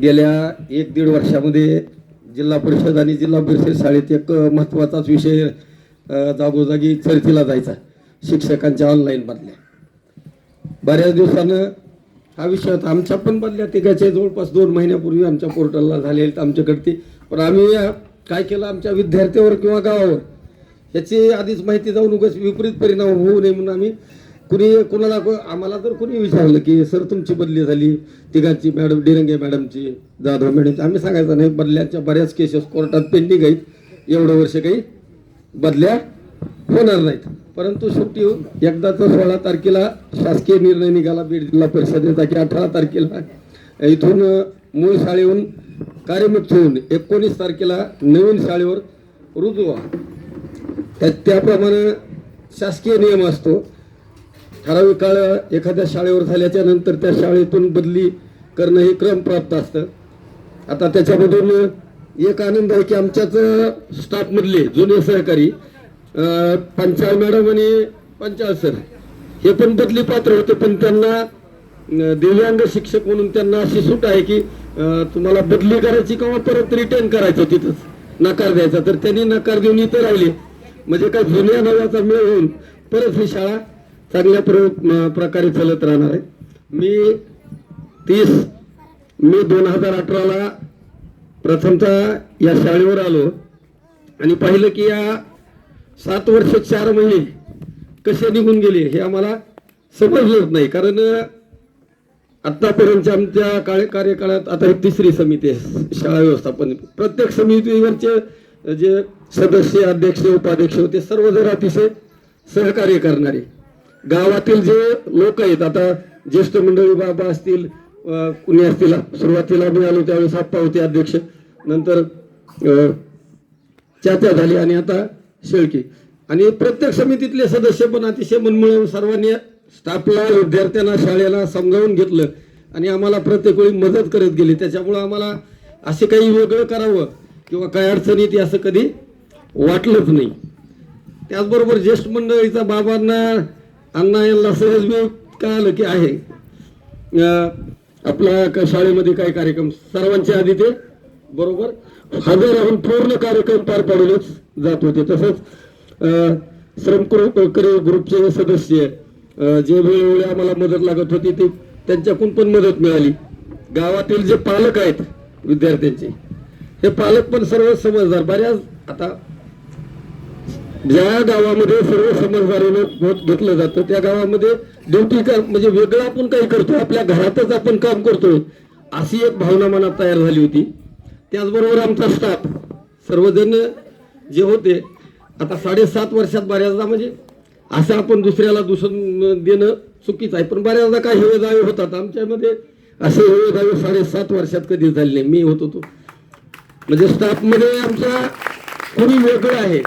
गेल्या एक दीड वर्षामध्ये जिल्हा परिषद आणि जिल्हा परिषद शाळेत एक महत्त्वाचाच विषय जागोजागी चर्चेला जायचा. शिक्षकांच्या ऑनलाईन बदल्या बऱ्याच दिवसानं हा विषय होता. आमच्या पण बदल्या तिघाच्या जवळपास दोन महिन्यापूर्वी आमच्या पोर्टलला झाले आहेत आमच्याकडे ती पण आम्ही काय केलं आमच्या विद्यार्थ्यावर किंवा गावावर याची आधीच माहिती जाऊन उगाच विपरीत परिणाम होऊ नये म्हणून आम्ही कुणी कुणाला आम्हाला तर कुणी विचारलं की सर तुमची बदली झाली. तिघांची मॅडम डिरंगे मॅडमची जाधव मॅडमची. आम्ही सांगायचं नाही बदल्यांच्या बऱ्याच केसेस कोर्टात पेंडिंग आहेत. एवढं वर्ष काही बदल्या होणार नाहीत. परंतु शेवटी तर सोळा तारखेला शासकीय निर्णय निघाला बीड जिल्हा परिषदेचा की अठरा तारखेला इथून मूळ शाळेहून कार्यमुक्त होऊन एकोणीस तारखेला नवीन शाळेवर रुजू व्हा. त्या- त्याप्रमाणे शासकीय नियम असतो. ठराविक काळ एखाद्या शाळेवर झाल्याच्यानंतर त्या शाळेतून बदली करणं हे क्रम प्राप्त असतं. आता त्याच्यामधून एक आनंद आहे की आमच्याच स्टाफमधले जुने सहकारी पंचाळ मॅडम आणि पंचाळ सर हे पण बदली पात्र होते पण त्यांना दिव्यांग शिक्षक म्हणून त्यांना अशी सूट आहे की तुम्हाला बदली करायची किंवा परत रिटर्न करायचं तिथंच नकार द्यायचा. तर त्यांनी नकार देऊन इथं राहिले. म्हणजे काय जुन्या नव्याचा मेळ होऊन परत ही शाळा चांगल्या प्र- प्रकारे चालत राहणार आहे. मी तीस मे दोन हजार अठराला प्रथमतः या शाळेवर आलो आणि पाहिलं की या सात वर्ष चार महिने कसे निघून गेले हे आम्हाला समजलंच नाही. कारण आत्तापर्यंतच्या आमच्या काळे कार्यकाळात आता ही तिसरी समिती आहे शाळा व्यवस्थापन. प्रत्येक समितीवरचे जे सदस्य अध्यक्ष उपाध्यक्ष होते सर्व जर अतिशय सहकार्य करणारे गावातील जे लोक आहेत आता ज्येष्ठ मंडळी बाबा असतील कुणी असतील सुरुवातीला मी आलो त्यावेळेस आप्पा होते अध्यक्ष नंतर चात्या झाली आणि आता शेळके. आणि प्रत्येक समितीतले सदस्य पण अतिशय मनमिळून सर्वांनी स्टाफला विद्यार्थ्यांना शाळेला समजावून घेतलं आणि आम्हाला प्रत्येक वेळी मदत करत गेली. त्याच्यामुळं आम्हाला असे काही वेगळं करावं किंवा काय अडचणी येते असं कधी वाटलंच नाही. त्याचबरोबर ज्येष्ठ मंडळीचा बाबांना अण्णा यांना सहज मी कळालं की आहे. आपला का शाळेमध्ये काय कार्यक्रम सर्वांच्या आधी ते बरोबर? हजर राहून पूर्ण कार्यक्रम पार पाडूनच जात होते. तसंच श्रम ग्रुपचे सदस्य जे वेळोवेळी आम्हाला मदत लागत होती ते त्यांच्याकडून पण मदत मिळाली. गावातील जे पालक आहेत विद्यार्थ्यांचे हे पालक पण सर्व समजदार. बऱ्याच आता ज्या गावामध्ये सर्व समजदारीनं मत घेतलं जातं त्या गावामध्ये ड्युटी का म्हणजे वेगळं आपण काही करतो आपल्या घरातच आपण काम करतोय अशी एक भावना मनात तयार झाली होती. त्याचबरोबर आमचा स्टाफ सर्वजण जे होते आता साडेसात वर्षात बऱ्याचदा म्हणजे असं आपण दुसऱ्याला दुसरं देणं चुकीचं आहे पण बऱ्याचदा काय हेवे दावे होतात. आमच्यामध्ये असे हेवे दावे साडेसात वर्षात कधी झाले नाही. मी होत होतो. म्हणजे स्टाफमध्ये आमचा कोणी वेगळं आहे.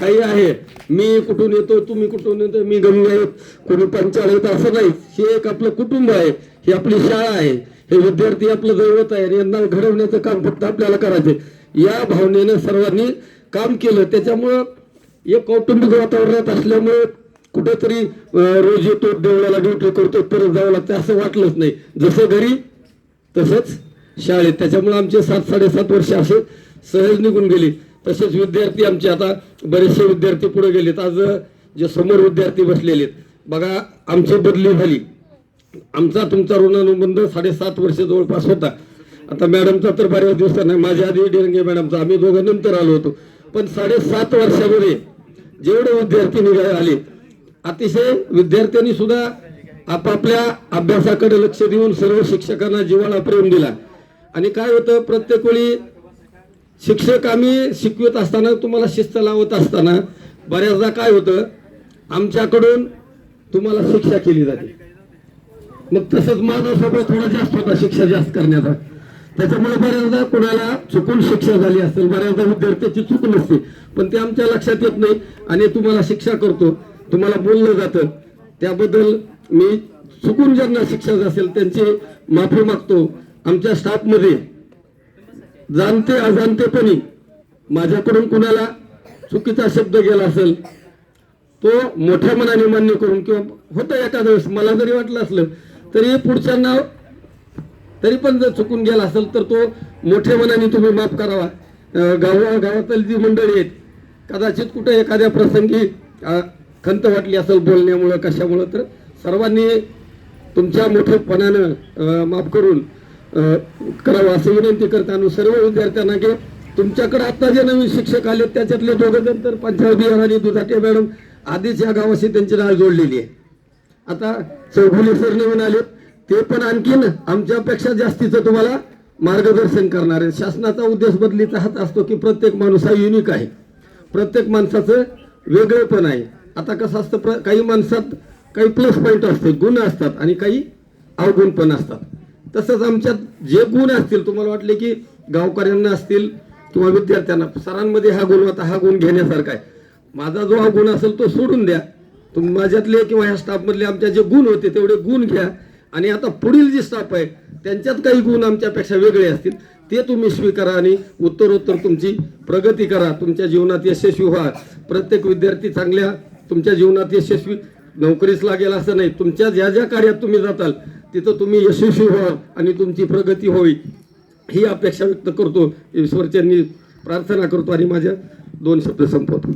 काही आहे. मी कुठून येतो तुम्ही कुठून येतो मी गंगा आहेत कोणी पंचाळ येत असं नाही. हे एक आपलं कुटुंब आहे. ही आपली शाळा आहे. हे विद्यार्थी आपलं दैवत आहे. आणि यांना घडवण्याचं काम फक्त आपल्याला करायचं या भावनेनं सर्वांनी काम केलं. त्याच्यामुळं एक कौटुंबिक वातावरणात असल्यामुळे कुठेतरी रोज येतो देवळाला ड्युटी करतो परत जावं लागतं असं वाटलंच नाही. जसं घरी तसंच शाळेत. त्याच्यामुळे आमचे सात साडेसात वर्ष असे सहज निघून गेली. तसेच विद्यार्थी आमचे आता बरेचसे विद्यार्थी पुढे गेलेत. आज जे समोर विद्यार्थी बसलेले आहेत. बघा आमची बदली झाली. आमचा तुमचा ऋणानुबंध साडेसात वर्ष जवळपास होता. आता मॅडमचा तर बऱ्याच दिवसात नाही माझ्या आधी डिरंगे मॅडमचा. आम्ही दोघं नंतर आलो होतो. पण साडेसात वर्षामध्ये जेवढे विद्यार्थी निघाले आले अतिशय विद्यार्थ्यांनी सुद्धा आपापल्या अभ्यासाकडे लक्ष देऊन सर्व शिक्षकांना जीवाला प्रेम दिला. आणि काय होतं प्रत्येक वेळी शिक्षक आम्ही शिकवत असताना तुम्हाला शिस्त लावत असताना बऱ्याचदा काय होतं आमच्याकडून तुम्हाला शिक्षा केली जाते. मग तसंच माझा स्वभाव थोडा जास्त होता शिक्षा जास्त करण्याचा. त्याच्यामुळे बऱ्याचदा कोणाला चुकून शिक्षा झाली असेल बऱ्याचदा विद्यार्थ्याची चूक नसते. पण ते आमच्या लक्षात येत नाही आणि तुम्हाला शिक्षा करतो तुम्हाला बोललं जातं. त्याबद्दल मी चुकून ज्यांना शिक्षा असेल त्यांची माफी मागतो. आमच्या स्टाफमध्ये जाणते अजाणतेपणी माझ्याकडून कुणाला चुकीचा शब्द गेला असेल तो मोठ्या मनाने मान्य करून किंवा होतं एखाद्या वेळेस मला जरी वाटलं असलं तरी पुढच्यांना तरी पण जर चुकून गेला असेल तर तो मोठ्या मनाने तुम्ही माफ करावा. गावा गावातली जी मंडळी आहेत कदाचित कुठं एखाद्या प्रसंगी खंत वाटली असेल बोलण्यामुळं कशामुळं तर सर्वांनी तुमच्या मोठेपणानं माफ करून करावं असं विनंती करताना सर्व विद्यार्थ्यांना की तुमच्याकडे आता जे नवीन शिक्षक आले त्याच्यातले दोघं जण तर पंचायत बिहार आणि दुधाटे मॅडम आधीच या गावाशी त्यांची नाळ जोडलेली आहे. आता चौगुले सर नवीन आले ते पण आणखीन आमच्यापेक्षा जास्तीचं तुम्हाला मार्गदर्शन करणार आहे शासनाचा उद्देश बदलीचा हात असतो की प्रत्येक माणूस हा युनिक आहे. प्रत्येक माणसाचं वेगळेपण आहे. आता कसं असतं प्र काही माणसात काही प्लस पॉईंट असते गुण असतात आणि काही अवगुण पण असतात. तसंच आमच्यात जे गुण असतील तुम्हाला वाटले की गावकऱ्यांना असतील किंवा विद्यार्थ्यांना सरांमध्ये हा गुण होता हा गुण घेण्यासारखा आहे. माझा जो हा गुण असेल तो सोडून द्या. तुम्ही माझ्यातले किंवा ह्या स्टाफमधले आमच्या जे गुण होते तेवढे गुण घ्या. आणि आता पुढील जी स्टाफ आहे त्यांच्यात काही गुण आमच्यापेक्षा वेगळे असतील ते तुम्ही स्वीकारा आणि उत्तरोत्तर तुमची प्रगती करा. तुमच्या जीवनात यशस्वी व्हा. प्रत्येक विद्यार्थी चांगल्या तुमच्या जीवनात यशस्वी नोकरीस लागेल असं नाही. तुमच्या ज्या ज्या कार्यात तुम्ही जाताल तिथं तुम्ही यशस्वी व्हा आणि तुमची प्रगती होईल. ही अपेक्षा व्यक्त करतो. ईश्वरच्यांनी प्रार्थना करतो आणि माझ्या दोन शब्द संपवतो.